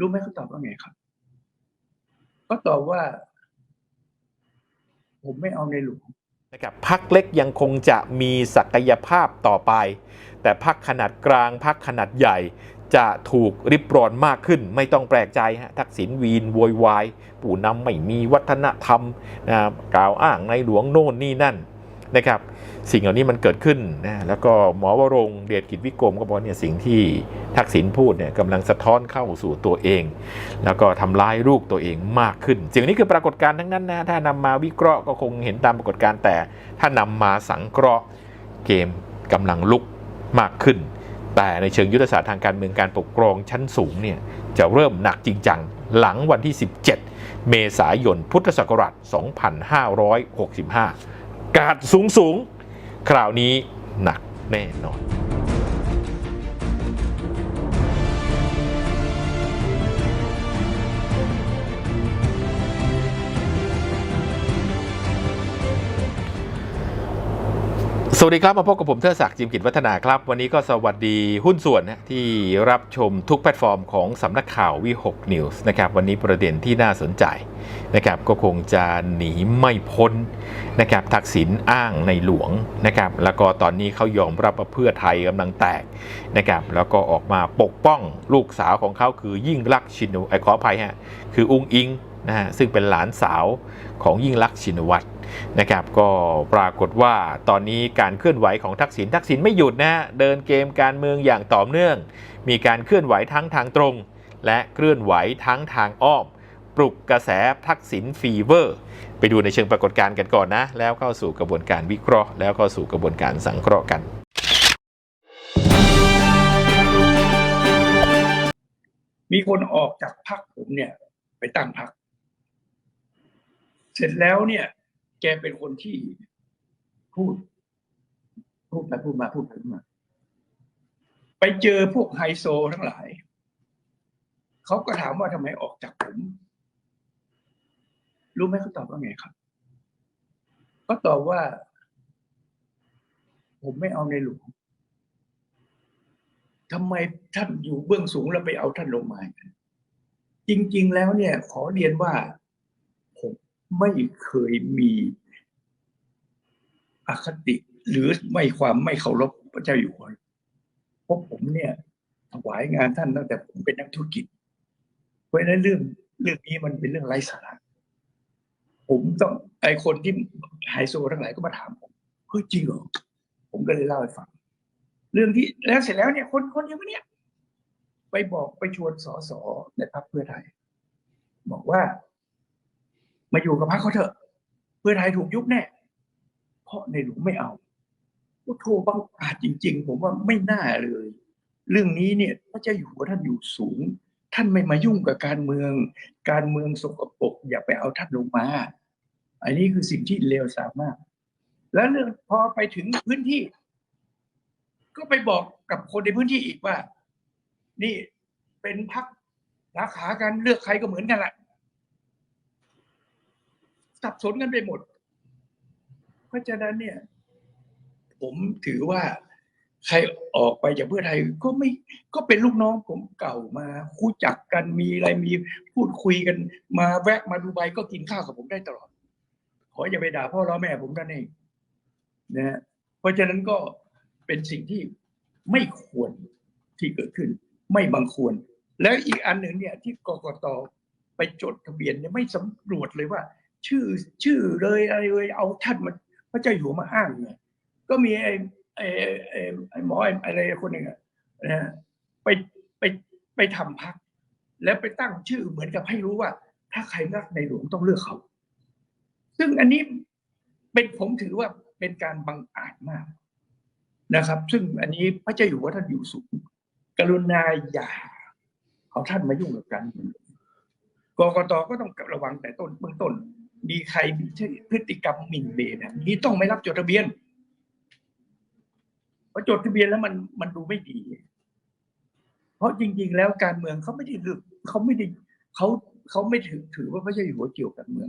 รู้ไหมเขาตอบว่าไงครับก็ตอบว่า ผมไม่เอาในหลวงนะครับพักเล็กยังคงจะมีศักยภาพต่อไป แต่พักขนาดกลางพักขนาดใหญ่จะถูกริบรอนมากขึ้น ไม่ต้องแปลกใจฮะทักษิณวีนโวยวาย ผู้นำไม่มีวัฒนธรรมนะครับกล่าวอ้างในหลวงโน่นนี่นั่น นะครับสิ่งเหล่านี้มันเกิดขึ้นนะแล้วก็หมอวรงเดชกิจวิกรมก็บอกเนี่ยสิ่งที่ทักษิณพูดเนี่ยกำลังสะท้อนเข้าสู่ตัวเอง แล้วก็ทำร้ายลูกตัวเองมากขึ้นสิ่งนี้คือปรากฏการณ์ทั้งนั้นนะถ้านำมาวิเคราะห์ก็คงเห็นตามปรากฏการณ์แต่ ถ้านำมาสังเคราะห์เกมกำลังลุกมากขึ้น แต่ในเชิงยุทธศาสตร์ทางการเมืองการปกครองชั้นสูงเนี่ยจะเริ่มหนักจริงจังหลังวันที่ 17 เมษายนพุทธศักราช 2565 กาดสูงสูงๆคราวนี้หนักแน่นอน สวัสดีครับ มาพบกับผมเทอศักดิ์จิมกิจวัฒนาครับ วันนี้ก็สวัสดีหุ้นส่วนนะที่รับชมทุกแพลตฟอร์มของสำนักข่าววิหกนิวส์นะครับวันนี้ประเด็นที่น่าสนใจนะครับก็คงจะหนีไม่พ้นนะครับทักษิณอ้างในหลวงนะครับแล้วก็ตอนนี้เขายอมรับว่าเพื่อไทยกำลังแตกนะครับแล้วก็ออกมาปกป้องลูกสาวของเขาคือยิ่งลักชินไอขออภัยฮะคืออุ้งอิงนะฮะซึ่งเป็นหลานสาวของยิ่งลักชินวัตร นะครับก็ปรากฏว่าตอนนี้การเคลื่อนไหวของทักษิณทักษิณไม่หยุดนะฮะเดินเกมการเมืองอย่างต่อเนื่อง มีการเคลื่อนไหวทั้งทางตรง และเคลื่อนไหวทั้งทางอ้อม ปลุกกระแสทักษิณฟีเวอร์ ไปดูในเชิงปรากฏการณ์กันก่อนนะ แล้วเข้าสู่กระบวนการวิเคราะห์ แล้วเข้าสู่กระบวนการสังเคราะห์กันมีคนออกจากพรรคผมเนี่ย ไปตั้งพรรคเสร็จแล้วเนี่ย แกเป็นคนที่พูด พูดไปพูดมาพูดไปพูดมา ไปเจอพวกไฮโซทั้งหลาย เขาก็ถามว่าทำไมออกจากผม รู้ไหมเขาตอบว่าไงครับก็ตอบว่า ผมไม่เอาในหลวงทำไมท่านอยู่เบื้องสูงแล้วไปเอาท่านลงมา จริง ๆ แล้วเนี่ย ขอเรียนว่า ไม่เคยมีอคติหรือไม่ความไม่เคารพพระเจ้าอยู่หัวเพราะผมเนี่ยถวายงานท่านตั้งแต่ผมเป็นนักธุรกิจ เพราะฉะนั้นเรื่องเรื่องนี้มันเป็นเรื่องไร้สาระผมต้องไอคนที่ไฮโซทั้งหลายก็มาถามผมเฮ้ยจริงเหรอผมก็เลยเล่าให้ฟัง เรื่องที่แล้วเสร็จแล้วเนี่ย คนคนอย่างเนี้ยไปบอกไปชวนสอสอในพรรคเพื่อไทย บอกว่า มาอยู่กับพรรคเขาเถอะเพื่อไทยถูกยุบแน่เพราะในหลวงไม่เอาโอ้โทบังอาจจริง ๆ ผมว่าไม่น่าเลย เรื่องนี้เนี่ยพระเจ้าอยู่หัวท่านอยู่สูง ท่านไม่มายุ่งกับการเมือง การเมืองสกปรกอย่าไปเอาท่านลงมา อันนี้คือสิ่งที่เลวทรามมากแล้วเรื่องพอไปถึงพื้นที่ ก็ไปบอกกับคนในพื้นที่อีกว่า นี่เป็นพักสาขากันเลือกใครก็เหมือนกันแหละ สับสนกันไปหมด เพราะฉะนั้นเนี่ย ผมถือว่าใครออกไปจากเพื่อไทยก็ไม่ก็เป็นลูกน้องผมเก่ามาคุยจักกันมีอะไรมีพูดคุยกัน มาแวะมาดูใบก็กินข้าวกับผมได้ตลอด ขออย่าไปด่าพ่อล้อแม่ผมนั่นเองนะฮะเพราะฉะนั้นก็เป็นสิ่งที่ไม่ควรที่เกิดขึ้น ไม่บังควร แล้วอีกอันหนึ่งเนี่ย ที่กกตไปจดทะเบียนเนี่ยไม่สำรวจเลยว่า ชื่อชื่อเลยอะไรเลยเอาท่านมาพระเจ้าอยู่หัวมาอ้างเนี่ยก็มีไอ้ไอ้ไอ้ไอ้หมอไอ้อะไรคนหนึ่งอะนะไปไปไปทำพัก แล้วไปตั้งชื่อเหมือนกับให้รู้ว่า ถ้าใครรักในหลวงต้องเลือกเขา ซึ่งอันนี้เป็นผมถือว่าเป็นการบังอาจมากนะครับ ซึ่งอันนี้พระเจ้าอยู่หัวท่านอยู่สูง กรุณาอย่าเอาท่านมายุ่งกับการเมืองกกตก็ต้องระวังแต่ต้นเบื้องต้น มีใครมีพฤติกรรมหมิ่นเบแบบนี้ต้องไม่รับจดทะเบียนพอจดทะเบียนแล้วมันมันดูไม่ดี เพราะจริง ๆ แล้วการเมืองเขาไม่ได้เลือเขาไม่ได้เขาเขาไม่ถือถือว่าพระเจ้าอยู่หัวเกี่ยวกับเมือง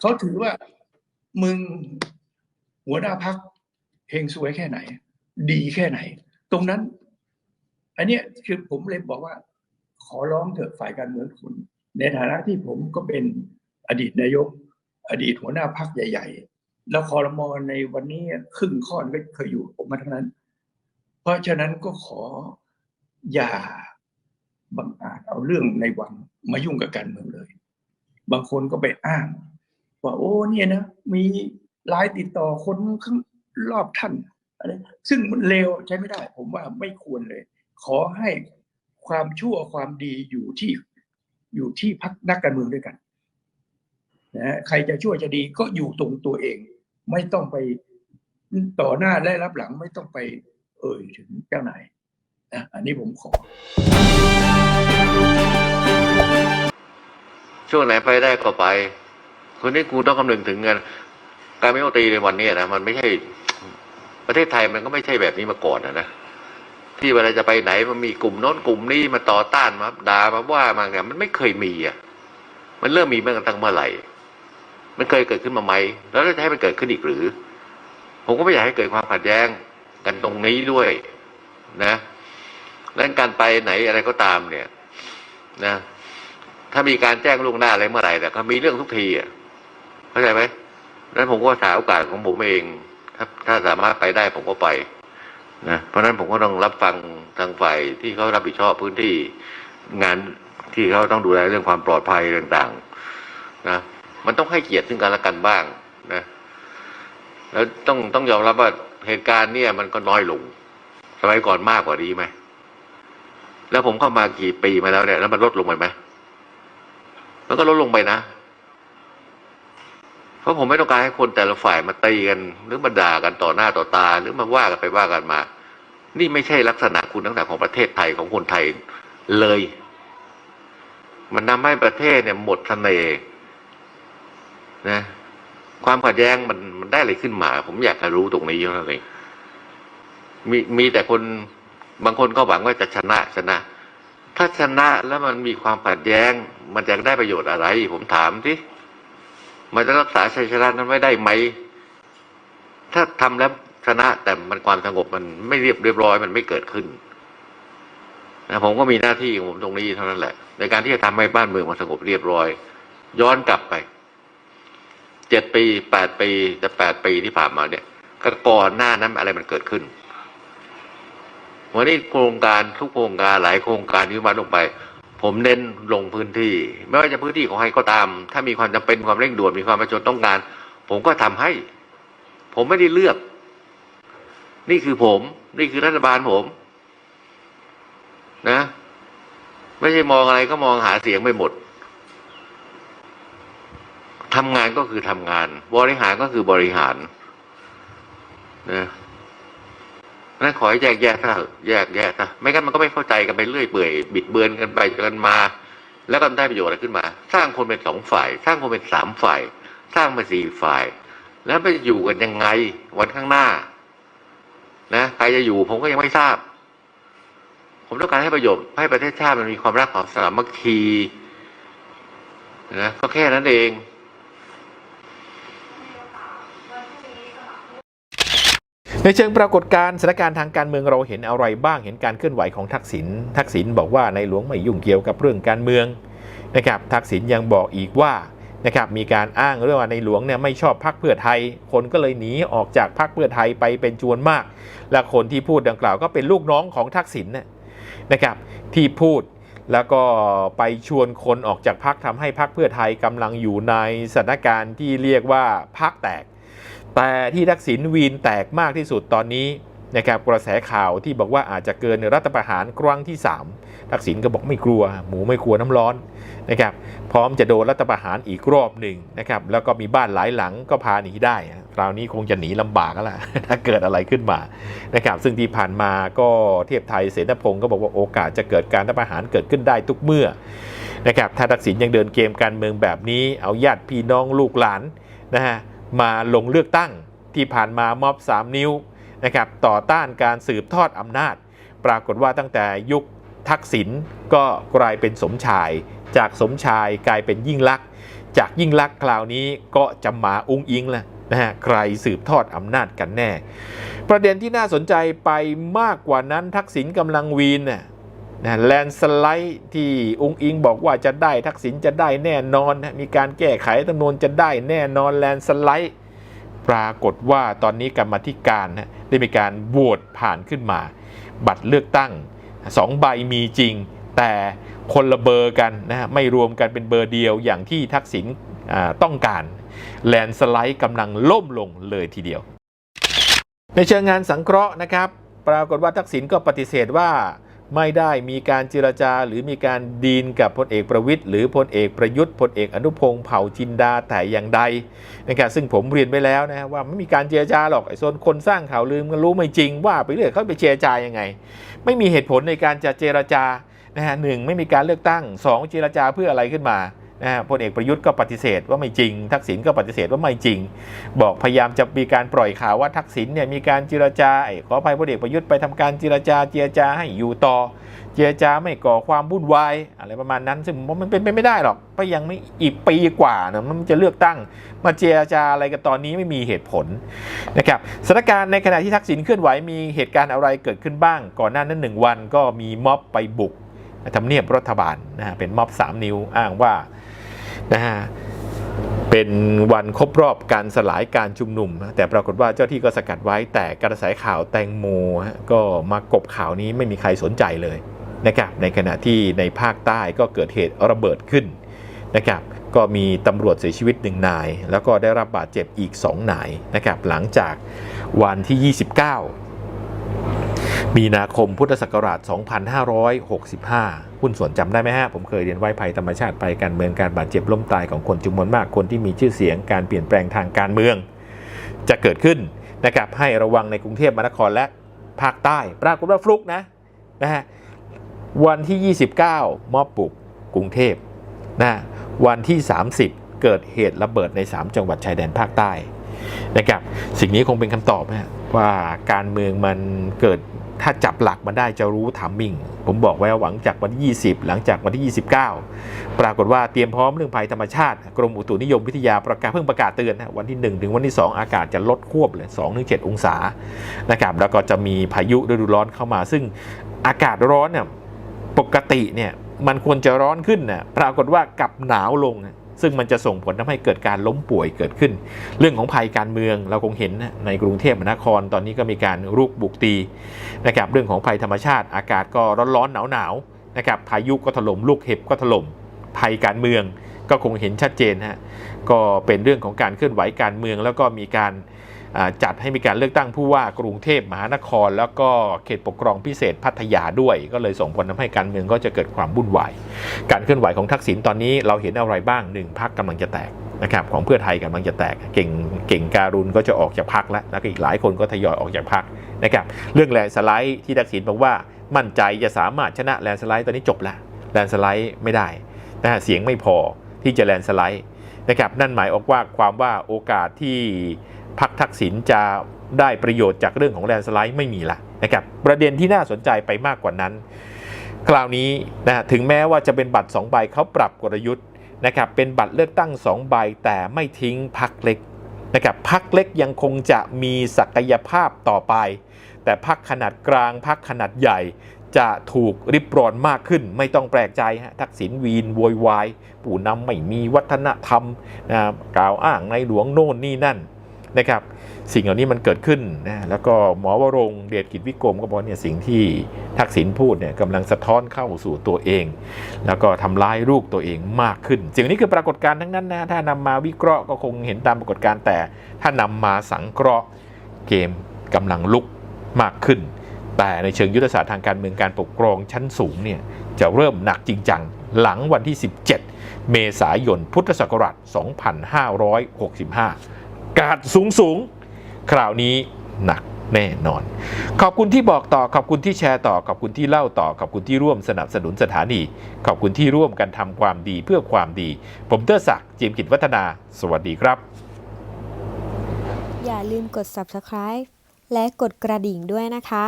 เขาถือว่ามึงหัวหน้าพักเฮงสวยแค่ไหน ดีแค่ไหน ตรงนั้น อันนี้คือผมเลยบอกว่า ขอร้องเถอะฝ่ายการเมืองคุณ ในฐานะที่ผมก็เป็น อดีตนายก อดีตหัวหน้าพักใหญ่ ๆ แล้วคอรมอในวันนี้ครึ่งข้อนก็เคยอยู่ผมมาทั้งนั้น เพราะฉะนั้นก็ขออย่าบังอาจเอาเรื่องในวังมายุ่งกับการเมืองเลย บางคนก็ไปอ้าง ว่าโอ้เนี่ยนะมีไลน์ติดต่อคนข้างรอบท่านอะไรซึ่งมันเลวใช้ไม่ได้ ผมว่าไม่ควรเลย ขอให้ความชั่วความดีอยู่ที่อยู่ที่พักนักการเมืองด้วยกัน นะใครจะช่วยจะดีก็อยู่ตรงตัวเอง ไม่ต้องไปต่อหน้าและรับหลังไม่ต้องไป เอ่ยถึงเจ้านายนะอันนี้ผมขอ ช่วงไหนไปได้ก็ไป คนนี้กูต้องคำนึงถึงเงินการไม่โอตีในวันนี้นะมันไม่ใช่ ประเทศไทยมันก็ไม่ใช่แบบนี้มาก่อนนะนะที่เวลาจะไปไหนมันมีกลุ่มโน้นกลุ่มนี้มาต่อต้านมาด่ามาว่ามาเนี่ยมันไม่เคยมีอะ มันเริ่มมีเมื่อตั้งเมื่อไหร่ มันเคยเกิดขึ้นมาไหม แล้วจะให้มันเกิดขึ้นอีกหรือ ผมก็ไม่อยากให้เกิดความขัดแย้งกันตรงนี้ด้วย นะดังนั้นการไปไหนอะไรก็ตามเนี่ย นะ ถ้ามีการแจ้งล่วงหน้าอะไรเมื่อไหร่แต่ก็มีเรื่องทุกทีอะเข้าใจไหมนั้นผมก็หาโอกาสของผมเอง ถ้าถ้าสามารถไปได้ผมก็ไปนะเพราะฉะนั้นผมก็ต้องรับฟังทางฝ่ายที่เขารับผิดชอบพื้นที่งานที่เขาต้องดูแลเรื่องความปลอดภัยต่าง ๆ นะ มันต้องให้เกียรติซึ่งกันและกันบ้างนะแล้วต้องต้องยอมรับว่าเหตุการณ์เนี่ย มันก็น้อยลง สมัยก่อนมากกว่านี้ไหมแล้วผมเข้ามากี่ปีมาแล้วเนี่ยแล้วมันลดลงไปไหมมันก็ลดลงไปนะ เพราะผมไม่ต้องการให้คนแต่ละฝ่ายมาตีกัน หรือมาด่ากันต่อหน้าต่อตา หรือมาว่ากันไปว่ากันมา นี่ไม่ใช่ลักษณะคุณลักษณะของประเทศไทยของคนไทยเลย มันทำให้ประเทศเนี่ยหมดเสน่ห์ นะ ความขัดแย้งมันมันได้อะไรขึ้นมา ผมอยากจะรู้ตรงนี้เท่านั้นเองมีมีแต่คนบางคนก็หวังว่าจะชนะชนะ ถ้าชนะแล้วมันมีความขัดแย้ง มันจะได้ประโยชน์อะไร ผมถามที่มันจะรักษาชัยชนะนั้นไว้ได้ไหม ถ้าทำแล้วชนะแต่มันความสงบมันไม่เรียบเรียบร้อยมันไม่เกิดขึ้นนะผมก็มีหน้าที่ของผมตรงนี้เท่านั้นแหละ ในการที่จะทำให้บ้านเมืองมันสงบเรียบร้อย ย้อนกลับไป เจ็ดปีแปดปีจะแปดปีที่ผ่านมาเนี่ยก,ก่อนหน้านั้นอะไรมันเกิดขึ้น วันนี้โครงการทุกโครงการหลายโครงการที่มาลงไป ผมเน้นลงพื้นที่ ไม่ว่าจะพื้นที่ของใครก็ตาม ถ้ามีความจำเป็นความเร่งด่วนมีความประชนต้องการ ผมก็ทำให้ ผมไม่ได้เลือก นี่คือผม นี่คือรัฐบาลผม นะ ไม่ใช่มองอะไรก็มองหาเสียงไปหมด ทำงานก็คือทำงาน บริหารก็คือบริหารนะนั่นขอให้แยกแยะซะแยกแยะซะไม่งั้นมันก็ไม่เข้าใจกันไปเรื่อยเปื่อย บิดเบือนกันไปกันมา แล้วก็ได้ประโยชน์อะไรขึ้นมา สร้างคนเป็นสองฝ่าย สร้างคนเป็นสามฝ่าย สร้างเป็นสี่ฝ่าย แล้วไปอยู่กันยังไง วันข้างหน้า นะใครจะอยู่ผมก็ยังไม่ทราบ ผมต้องการให้ประโยชน์ให้ประเทศชาติมันมีความรักความสามัคคีนะก็แค่นั้นเอง ในเชิงปรากฏการณ์สถานการณ์ทางการเมืองเราเห็นอะไรบ้างเห็นการเคลื่อนไหวของทักษิณทักษิณบอกว่าในหลวงไม่ยุ่งเกี่ยวกับเรื่องการเมืองนะครับทักษิณยังบอกอีกว่านะครับมีการอ้างเรื่องว่าในหลวงเนี่ยไม่ชอบพักเพื่อไทย คนก็เลยหนีออกจากพักเพื่อไทยไปเป็นจวนมาก และคนที่พูดดังกล่าวก็เป็นลูกน้องของทักษิณนะนะครับที่พูดแล้วก็ไปชวนคนออกจากพักทำให้พักเพื่อไทยกำลังอยู่ในสถานการณ์ที่เรียกว่าพักแตก แต่ที่ทักษิณวีนแตกมากที่สุดตอนนี้นะครับกระแสข่าวที่บอกว่าอาจจะเกินรัฐประหารครั้งที่ 3 ทักษิณก็บอกไม่กลัว หมูไม่กลัวน้ำร้อนนะครับพร้อมจะโดนรัฐประหารอีกรอบหนึ่งนะครับแล้วก็มีบ้านหลายหลังก็พาหนีได้ คราวนี้คงจะหนีลำบากแล้วล่ะถ้าเกิดอะไรขึ้นมานะครับซึ่งที่ผ่านมาก็เทียบไทยเสนาพงศ์ก็บอกว่าโอกาสจะเกิดการรัฐประหารเกิดขึ้นได้ทุกเมื่อนะครับถ้าทักษิณยังเดินเกมการเมืองแบบนี้เอาญาติพี่น้องลูกหลานนะฮะ มาลงเลือกตั้งที่ผ่านมามอบ 3 นิ้วนะครับต่อต้านการสืบทอดอำนาจ ปรากฏว่าตั้งแต่ยุคทักษิณก็กลายเป็นสมชาย จากสมชายกลายเป็นยิ่งลักษณ์จากยิ่งลักษณ์คราวนี้ก็จะมาอุ้งอิงแล้วนะฮะใครสืบทอดอำนาจกันแน่ ประเด็นที่น่าสนใจไปมากกว่านั้นทักษิณกำลังวีนน่ะ นะแลนสไลด์ที่องค์อิงบอกว่าจะได้ทักษิณจะได้แน่นอนนะมีการแก้ไขจำนวนจะได้แน่นอนแลนสไลด์ปรากฏว่าตอนนี้กรรมธิการนะได้มีการโหวตผ่านขึ้นมา บัตรเลือกตั้งสองใบมีจริง แต่คนละเบอร์กันนะไม่รวมกันเป็นเบอร์เดียวอย่างที่ทักษิณต้องการแลนสไลด์กำลังล่มลงเลยทีเดียว ในเชิงงานสังเคราะห์นะครับ ปรากฏว่าทักษิณก็ปฏิเสธว่า ไม่ได้มีการเจรจาหรือมีการดีนกับพลเอกประวิทย์หรือพลเอกประยุทธ์พลเอกอนุพงศ์เผ่าจินดาแต่อย่างใดนะครับซึ่งผมเรียนไปแล้วนะว่าไม่มีการเจรจาหรอกไอ้โซนคนสร้างข่าวลืมกันรู้ไม่จริงว่าไปเรื่อยเขาไปเจรจายังไง ไม่มีเหตุผลในการจะเจรจานะฮะหนึ่งไม่มีการเลือกตั้งสองเจรจาเพื่ออะไรขึ้นมา นะฮะพลเอกประยุทธ์ก็ปฏิเสธว่าไม่จริง ทักษิณก็ปฏิเสธว่าไม่จริง บอกพยายามจะมีการปล่อยข่าวว่าทักษิณเนี่ยมีการเจรจาขออภัยพลเอกประยุทธ์ไปทำการเจรจาเจรจาให้อยู่ต่อ เจรจาไม่ก่อความวุ่นวายอะไรประมาณนั้น ซึ่งผมว่ามันเป็นไปไม่ได้หรอกเพราะยังไม่อีกปีกว่านะมันจะเลือกตั้ง มาเจรจาอะไรกันตอนนี้ไม่มีเหตุผลนะครับสถานการณ์ในขณะที่ทักษิณเคลื่อนไหวมีเหตุการณ์อะไรเกิดขึ้นบ้าง ก่อนหน้านั้นหนึ่งวันก็มีม็อบไปบุก ทำเนียบรัฐบาลนะฮะเป็นม็อบ 3 นิ้วอ้างว่านะฮะเป็นวันครบรอบการสลายการชุมนุม แต่ปรากฏว่าเจ้าที่ก็สกัดไว้แต่กระแสข่าวแตงโมก็มากบข่าวนี้ไม่มีใครสนใจเลยนะครับในขณะที่ในภาคใต้ก็เกิดเหตุระเบิดขึ้นนะครับก็มีตำรวจเสียชีวิตหนึ่งนาย แล้วก็ได้รับบาดเจ็บอีก 2 นายนะครับหลังจากวันที่ 29 มีนาคมพุทธศักราช 2565คุณส่วนจำได้ไหมฮะ ผมเคยเรียนไว้ภัยธรรมชาติภัยการเมืองการบาดเจ็บล้มตายของคนจำนวนมากคนที่มีชื่อเสียงการเปลี่ยนแปลงทางการเมือง จะเกิดขึ้นนะครับให้ระวังในกรุงเทพมหานครและภาคใต้ ปรากฏว่าฟลุกนะนะฮะวันที่ 29 มอบปุกกรุงเทพนะวันที่ 30 เกิดเหตุระเบิดใน 3 จังหวัดชายแดนภาคใต้นะครับสิ่งนี้คงเป็นคำตอบนะว่าการเมืองมันเกิด ถ้าจับหลักมันได้จะรู้ถามมิ่ง ผมบอกไว้วาหวังจากวันที่ 20 หลังจากวันที่ 29 ปรากฏว่าเตรียมพร้อมเรื่องภัยธรรมชาติ กรมอุตุนิยมวิทยาประกาศเพิ่งประกาศเตือนนะวันที่ 1 ถึงวันที่ 2 อากาศจะลดควบเลย2-7 องศานะครับแล้วก็จะมีพายุฤดูร้อนเข้ามา ซึ่งอากาศร้อนเนี่ยปกติเนี่ยมันควรจะร้อนขึ้นนะปรากฏว่ากลับหนาวลง ซึ่งมันจะส่งผลทำให้เกิดการล้มป่วยเกิดขึ้น เรื่องของภัยการเมืองเราคงเห็นในกรุงเทพมหานครตอนนี้ก็มีการรุกบุกตีนะครับเรื่องของภัยธรรมชาติ อากาศก็ร้อนๆหนาวๆนะครับพายุก็ถล่มลูกเห็บก็ถล่มภัยการเมืองก็คงเห็นชัดเจนฮะก็เป็นเรื่องของการเคลื่อนไหวการเมือง แล้วก็มีการ จัดให้มีการเลือกตั้งผู้ว่ากรุงเทพมหานคร แล้วก็เขตปกครองพิเศษพัทยาด้วย ก็เลยส่งผลทำให้การเมืองก็จะเกิดความวุ่นวาย การเคลื่อนไหวของทักษิณตอนนี้เราเห็นอะไรบ้างหนึ่งพักกำลังจะแตกนะครับของเพื่อไทยกำลังจะแตกเก่งเก่งการุณก็จะออกจากพักแล้วแล้วก็อีกหลายคนก็ทยอยออกจากพักนะครับเรื่องแลนด์สไลด์ที่ทักษิณบอกว่ามั่นใจจะสามารถชนะแลนด์สไลด์ตอนนี้จบแล้วแลนด์สไลด์ไม่ได้นะเสียงไม่พอที่จะแลนด์สไลด์นะครับนั่นหมายออกว่าความว่าโอกาสที่ พักทักษิณจะได้ประโยชน์จากเรื่องของแลนสไลด์ไม่มีละนะครับประเด็นที่น่าสนใจไปมากกว่านั้น คราวนี้นะฮะถึงแม้ว่าจะเป็นบัตร2ใบเขาปรับกลยุทธ์นะครับเป็นบัตรเลือกตั้ง2ใบแต่ไม่ทิ้งพักเล็กนะครับพักเล็กยังคงจะมีศักยภาพต่อไป แต่พักขนาดกลางพักขนาดใหญ่ จะถูกริบรอนมากขึ้น ไม่ต้องแปลกใจฮะทักษิณวีนโวยวายผู้นำไม่มีวัฒนธรรมนะกล่าวอ้างในหลวงโน่นนี่นั่น นะครับสิ่งเหล่านี้มันเกิดขึ้นนะแล้วก็หมอวรงเดชกิจวิกรมก็บอกเนี่ยสิ่งที่ทักษิณพูดเนี่ยกำลังสะท้อนเข้าสู่ตัวเอง แล้วก็ทำร้ายลูกตัวเองมากขึ้นสิ่งนี้คือปรากฏการณ์ทั้งนั้นนะถ้านำมาวิเคราะห์ก็คงเห็นตามปรากฏการณ์แต่ ถ้านำมาสังเคราะห์เกมกำลังลุกมากขึ้น แต่ในเชิงยุทธศาสตร์ทางการเมืองการปกครองชั้นสูงเนี่ยจะเริ่มหนักจริงจังหลังวันที่ 17 เมษายนพุทธศักราช 2565 กาดสูงสูงคราวนี้หนักแน่นอน ขอบคุณที่บอกต่อ ขอบคุณที่แชร์ต่อ ขอบคุณที่เล่าต่อ ขอบคุณที่ร่วมสนับสนุนสถานี ขอบคุณที่ร่วมกันทำความดีเพื่อความดี ผมเตอร์ศักดิ์จิมกิจวัฒนา สวัสดีครับ อย่าลืมกด subscribe และกดกระดิ่งด้วยนะคะ